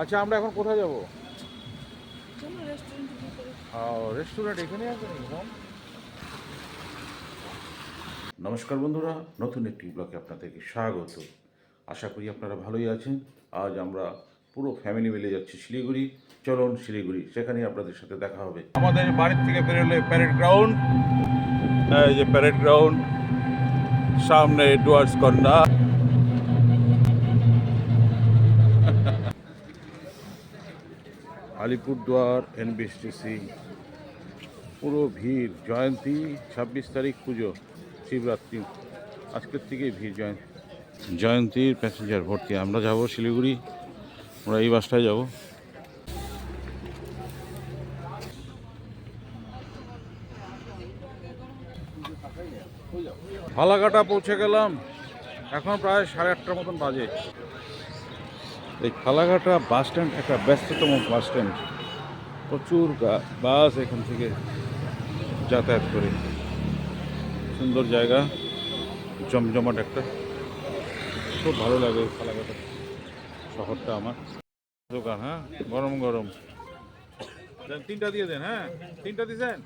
আচ্ছা আমরা এখন কোথায় যাব? রেস্টুরেন্টে এখানে আছে নমস্কার বন্ধুরা নতুন একটি ব্লগে আপনাদেরকে স্বাগত। আশা করি আপনারা ভালোই আছেন। আজ আমরা পুরো ফ্যামিলি মিলে যাচ্ছি শিলিগুড়ি। চলুন শিলিগুড়ি সেখানে আপনাদের সাথে দেখা হবে। আমাদের বাড়ির থেকে বেরোলে প্যারেড গ্রাউন্ড এই যে প্যারেড গ্রাউন্ড সামনে ডুয়ার্স কন্যা আলিপুরদুয়ার এনবিএসটিসি পুরো ভিড়, জয়ন্তী, ছাব্বিশ তারিখ পুজো, শিবরাত্রি। আজকের থেকে ভিড় জয়ন্তী। জয়ন্তীর প্যাসেঞ্জার ভর্তি। আমরা যাব শিলিগুড়ি। আমরা এই বাসটায় যাব। ফালাকাটা পৌঁছে গেলাম। এখন প্রায় সাড়ে আটটার মতন বাজে। এই ফালাকাটা বাস স্ট্যান্ড একটা ব্যস্ততম বাস স্ট্যান্ড। প্রচুর বাস এখান থেকে যাতায়াত করে। সুন্দর জায়গা জমজমাট একটা। খুব ভালো লাগে ফালাকাটা শহরটা আমার। দোকান হ্যাঁ? গরম গরম। তিনটা দিয়ে দেন হ্যাঁ? তিনটা দিয়েছেন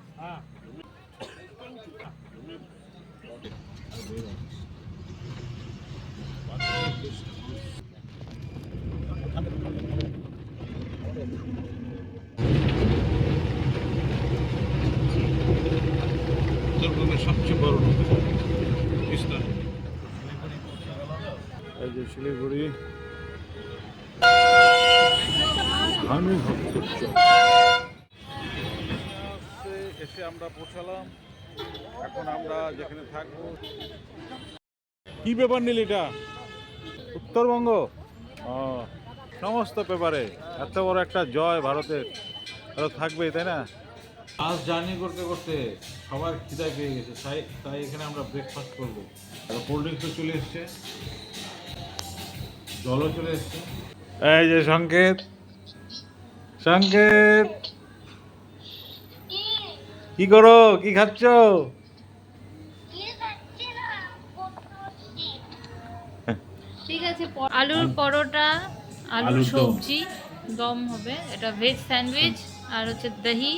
উত্তরবঙ্গের সবচেয়ে বড় নদী তিস্তা এই যে শিলিগুড়ি এসে আমরা পৌঁছালাম। এখন আমরা যেখানে থাকব। কি পেপার নিল এটা? উত্তরবঙ্গ? ও সমস্ত পেপারে। এত বড় একটা জয় ভারতের। আরও থাকবেই তাই না? আজ জার্নি করতে করতে সবার খিদায় পেয়ে গেছে। তাই তাই এখানে আমরা ব্রেকফাস্ট করব। আর কোল্ড ড্রিঙ্কসও চলে এসছে। জলও চলে এসছে। এই যে সংকেত। সংকেত। কি করো? কি খাচ্ছ? ঠিক আছে আলুর পরোটা আলুর আলুর সবজি দম হবে। এটা ভেজ স্যান্ডউইচ আর হচ্ছে দহি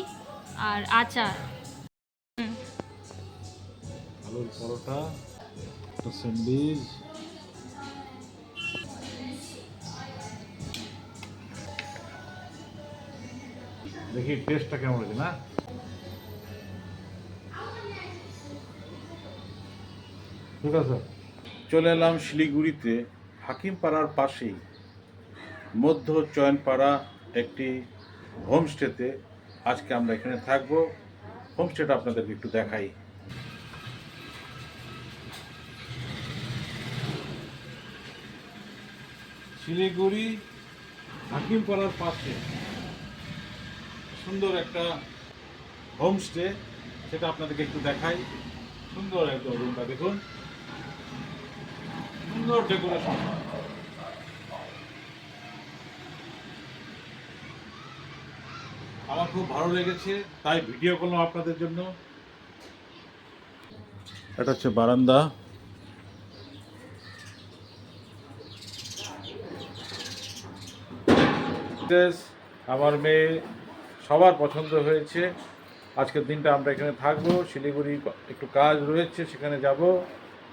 আর আচার। আলুর পরোটা স্যান্ডউইচ দেখি টেস্টটা কেমন হয়েছে, না? ঠিক আছে। চলে এলাম শিলিগুড়িতে, হাকিমপাড়ার পাশেই। মধ্য চয়নপাড়া একটি হোমস্টেতে। আজকে আমরা এখানে থাকব। হোমস্টেটা আপনাদেরকে একটু দেখাই। শিলিগুড়ি, হাকিমপাড়ার পাশে। সুন্দর একটা হোমস্টে সেটা আপনাদেরকে একটু দেখাই। সুন্দর একদম রুমটা দেখুন। সুন্দর ডেকোরেশন আমার খুব ভালো লেগেছে, তাই ভিডিও করলাম আপনাদের জন্য। এটা হচ্ছে বারান্দা। আমার মেয়ে সবার পছন্দ হয়েছে। আজকের দিনটা আমরা এখানে থাকব। শিলিগুড়ি একটু কাজ রয়েছে, সেখানে যাব।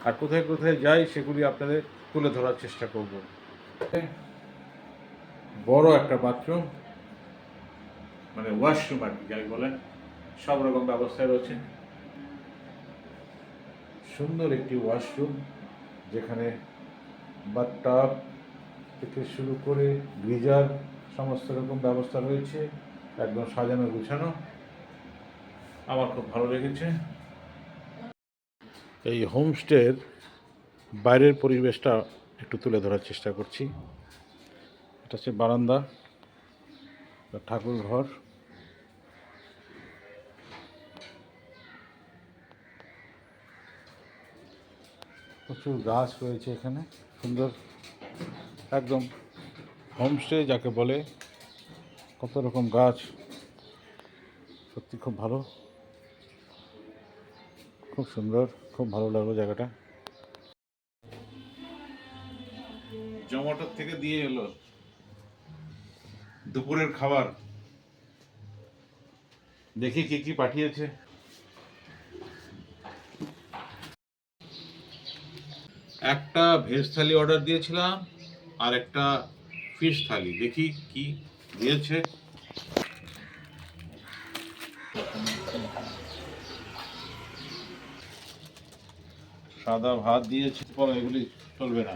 আর কোথায় কোথায় যাই সেগুলি আপনাদের তুলে ধরার চেষ্টা করব। বড় একটা বাথরুম মানে ওয়াশরুম আর কি যাই বলেন সব রকম ব্যবস্থা রয়েছে। সুন্দর একটি ওয়াশরুম যেখানে বাথটাব থেকে শুরু করে গিজার সমস্ত রকম ব্যবস্থা রয়েছে। একদম সাজানো, গুছানো। আমার খুব ভালো লেগেছে। এই হোমস্টের বাইরের পরিবেশটা একটু তুলে ধরার চেষ্টা করছি। এটা হচ্ছে বারান্দা ঠাকুর ঘর। প্রচুর গাছ রয়েছে এখানে, সুন্দর। একদম হোমস্টে যাকে বলে কত রকম গাছ। সত্যি খুব ভালো। খুব সুন্দর, খুব ভালো লাগল জায়গাটা। জমাটোর থেকে দিয়ে এলো। দুপুরের খাবার। দেখি কি কি পাঠিয়েছে। একটা ভেজ থালি অর্ডার দিয়েছিলাম আর একটা ফিশ থালি। দেখি কি দিয়েছে। সাদা ভাত দিয়েছে পরে এগুলি চলবে না।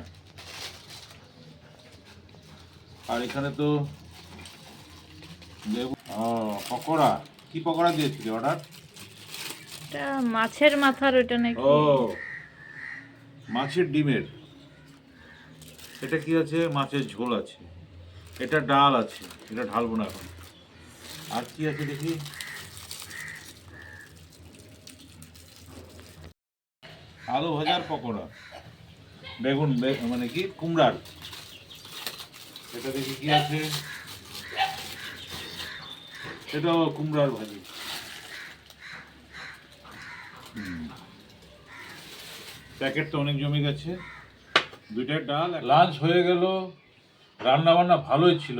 আর এখানে তো লেবু পকোড়া। কি পকোড়া দিয়েছিলি অর্ডার এটা মাছের মাথার ওইটা নাকি। ও মাছের ডিমের। এটা কি আছে? মাছের ঝোল আছে। এটা ডাল আছে, এটা ঢালবো না এখন। আর কি আছে দেখি? আলু ভাজার পকোড়া। বেগুন মানে কি? কুমড়ার। এটা দেখি কি আছে? এটাও কুমড়ার ভাজি। প্যাকেট তো অনেক জমে গেছে। দুইটার ডাল লাঞ্চ হয়ে গেল। রান্না বান্না ভালোই ছিল।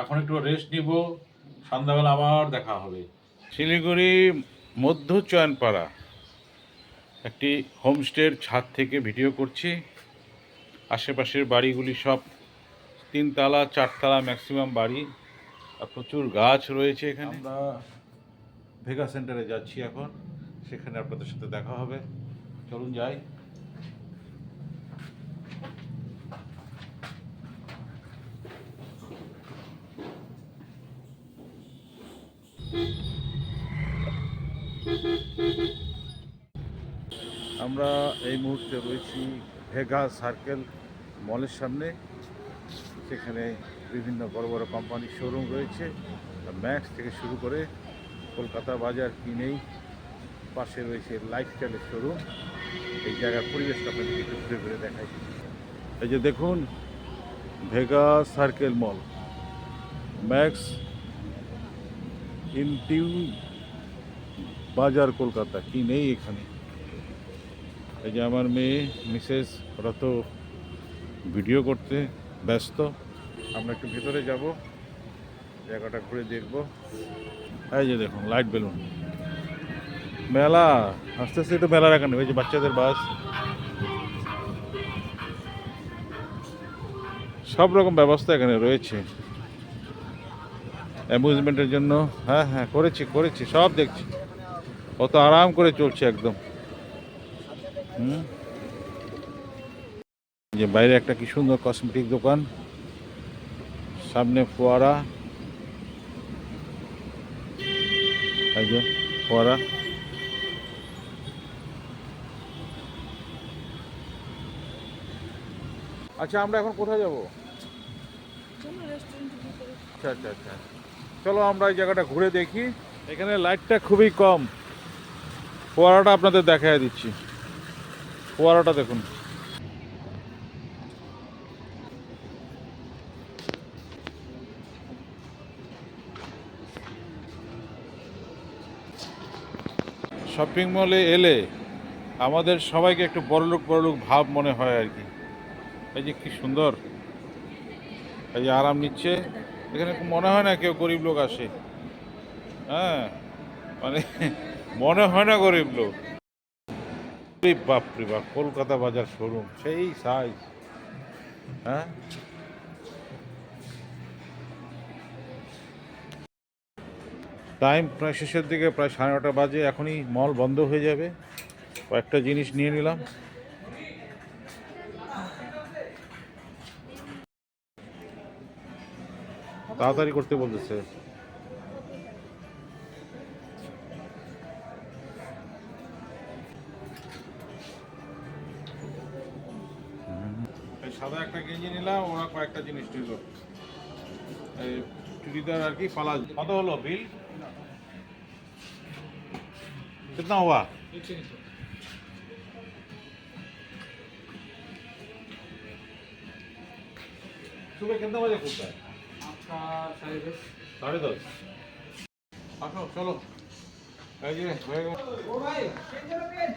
এখন একটু রেস্ট নিব, সন্ধ্যাবেলা আবার দেখা হবে। শিলিগুড়ি মধ্য চয়নপাড়া একটি হোমস্টের ছাদ থেকে ভিডিও করছি। আশেপাশের বাড়িগুলি সব তিনতলা, চারতলা ম্যাক্সিমাম বাড়ি। আর প্রচুর গাছ রয়েছে এখানে। আমরা ভেগা সেন্টারে যাচ্ছি এখন। সেখানে আপনাদের সাথে দেখা হবে। চলুন যাই। আমরা এই মুহূর্তে রয়েছি ভেগা সার্কেল মলের সামনে। সেখানে বিভিন্ন বড় বড় কোম্পানির শোরুম রয়েছে। ম্যাক্স থেকে শুরু করে কলকাতা বাজার কিনেই পাশে রয়েছে লাইফস্টাইলের শোরুম এই জায়গার পরিবেশটা আপনাদের একটু ঘুরে ঘুরে দেখাই। এই যে দেখুন, ভেগা সার্কেল মল। ম্যাক্স ইনটিউ বাজার কলকাতা কি নেই এখানে। এই যে আমার মেয়ে, মিসেস, ওরা তো ভিডিও করতে ব্যস্ত। আমরা একটু ভেতরে যাব। জায়গাটা ঘুরে দেখব। এই যে দেখুন লাইট বেলুন মেলা আস্তে আস্তে একটু মেলা রাখানো ওই যে বাচ্চাদের বাস। সব রকম ব্যবস্থা এখানে রয়েছে। অ্যামিউজমেন্টের জন্য। হ্যাঁ হ্যাঁ করেছি করেছি, সব দেখছি। অত আরাম করে চলছে একদম। হুম? যে বাইরে একটা কি সুন্দর কসমেটিক দোকান। সামনে ফোয়ারা। এই যে ফোয়ারা। আচ্ছা আমরা এখন কোথায় যাব? আচ্ছা আচ্ছা আচ্ছা। চলো আমরা এই জায়গাটা ঘুরে দেখি। এখানে লাইটটা খুবই কম। ফোয়ারাটা আপনাদের দেখায় দিচ্ছি। ফোয়ারাটা দেখুন। শপিং মলে এলে আমাদের সবাইকে একটু বড়লোক বড়লোক ভাব মনে হয় আর কি। এই যে কি সুন্দর। এই যে আরাম নিচ্ছে। এখানে মনে হয় না কেউ গরিব লোক আসে। হ্যাঁ মানে মনে হয় না গরিব লোক। বাপরে বাপ, কলকাতা বাজার শোরুম, সেই সাইজ হ্যাঁ? টাইম প্রায় শেষের দিকে, প্রায় সাড়ে নটা বাজে, এখনই মল বন্ধ হয়ে যাবে। কয়েকটা জিনিস নিয়ে নিলাম। তাড়াতাড়ি করতে বলতেছে। নিলাম ওরা কয়েকটা জিনিস নিল এই চুড়িদার আর কি পালা কত হলো বিল कितना हुआ सुबह कितने बजे खुलता है आपका साढ़े दस साढ़े दस আসো চলো এই যে হয়ে গেল ओ भाई पेन चलो पेन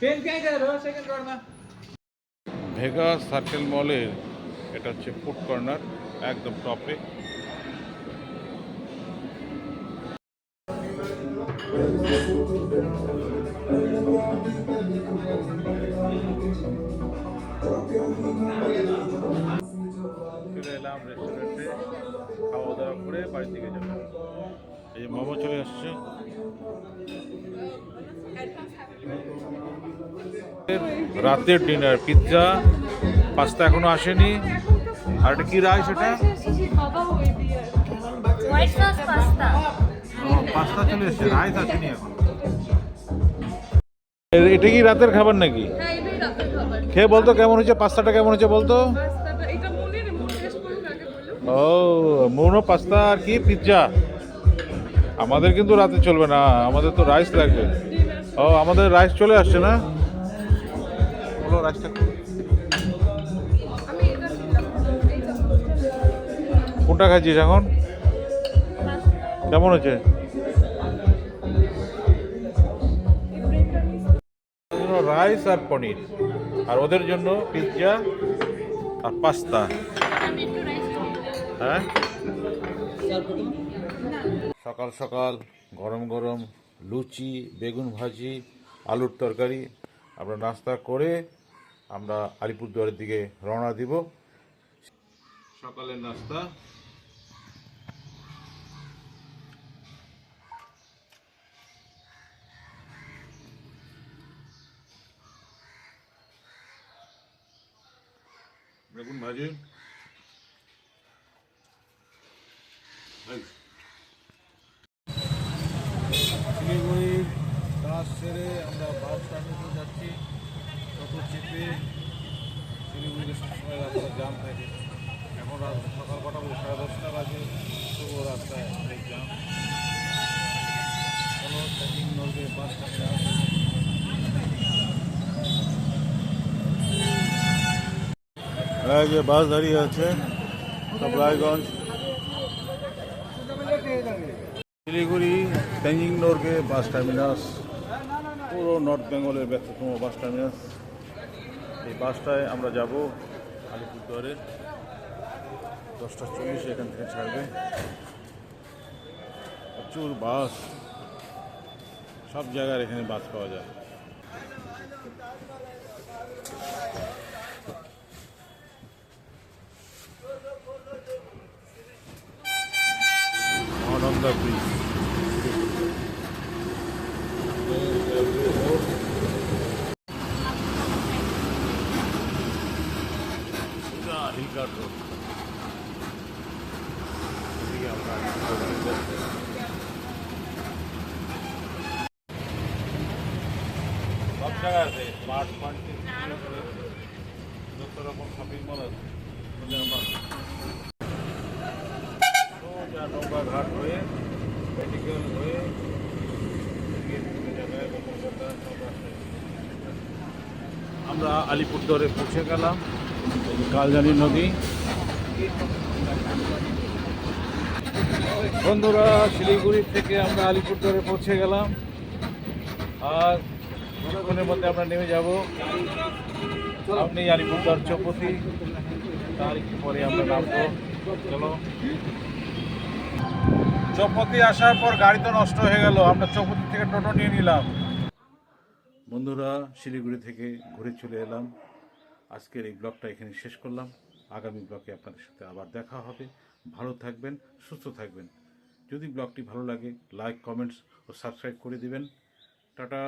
पेन क्या कर रहे हो सेकंड करना ভেগা সার্কেল মলের, এটা হচ্ছে ফুড কর্নার, একদম টপে। রেস্টুরেন্টে খাওয়া দাওয়া করে এই মোমো চলে আসছে। রাতের ডিনার পিৎজা পাস্তা এখনও আসেনি। আর এটা কি পাস্তা চলে এসেছে রাইস আসেনি এখন। এটা কি রাতের খাবার নাকি? হ্যাঁ খেয়ে বলতো কেমন হয়েছে পাস্তাটা কেমন হয়েছে বলতো? ও মোনো পাস্তা আর কি পিৎজা আমাদের কিন্তু রাতে চলবে না আমাদের তো রাইস লাগবে। ও, আমাদের রাইস চলে আসছে না? বলো রাইসটা। কোনটা খাচ্ছিস এখন? কেমন হচ্ছে রাইস আর পনির, আর ওদের জন্য পিৎজা আর পাস্তা। হ্যাঁ? সকাল সকাল গরম গরম লুচি, বেগুন ভাজি, আলুর তরকারি। আমরা নাস্তা করে আমরা আলিপুরদুয়ারের দিকে রওনা দিব। সকালের নাস্তা। বেগুন ভাজি শিলিগুড়ির কাজ সেরে আমরা বাস স্ট্যান্ডে যাচ্ছি শিলিগুড়িতে সবসময় রাস্তা থাকে, এখন সকাল কটা সাড়ে দশটা বাজে তবুও রাস্তায় অনেক কোনো বাস যে বাস দাঁড়িয়ে আছে রায়গঞ্জ শিলিগুড়ি তেঞ্জিং নোরকে বাস টার্মিনাস। পুরো নর্থ বেঙ্গলের ব্যস্ততম বাস টার্মিনাস। এই বাসটায় আমরা যাব আলিপুরদুয়ারে। দশটা চল্লিশে এখান থেকে ছাড়বে। প্রচুর বাস। সব জায়গার এখানে বাস পাওয়া যায়। ব্রিজ হিলকাট রোড এদিকে আমরা সব জায়গায় আছে স্মার্ট ফান্ড যত রকম শপিং মল আছে ওদের আমরা সোজা নৌকা ঘাট হয়ে মেডিকেল হয়ে। আমরা আলিপুরদুয়ারে পৌঁছে গেলাম, কালজানি নদী। বন্ধুরা, শিলিগুড়ি থেকে আমরা আলিপুরদুয়ারে পৌঁছে গেলাম। আর কিছুক্ষণের মধ্যে আমরা নেমে যাব। আপনি আলিপুরদুয়ার চৌপতি, তার একটু পরে আমরা নামবো। চলো। চৌপতি আসার পর গাড়ি তো নষ্ট হয়ে গেল। আমরা চৌপতি থেকে টোটো নিয়ে নিলাম। বন্ধুরা, শিলিগুড়ি থেকে ঘুরে চলে এলাম। আজকের এই ব্লগটা এখানে শেষ করলাম। আগামী ব্লগে আপনাদের সাথে আবার দেখা হবে। ভালো থাকবেন, সুস্থ থাকবেন। যদি ব্লগটি ভালো লাগে লাইক কমেন্টস ও সাবস্ক্রাইব করে দিবেন। টাটা!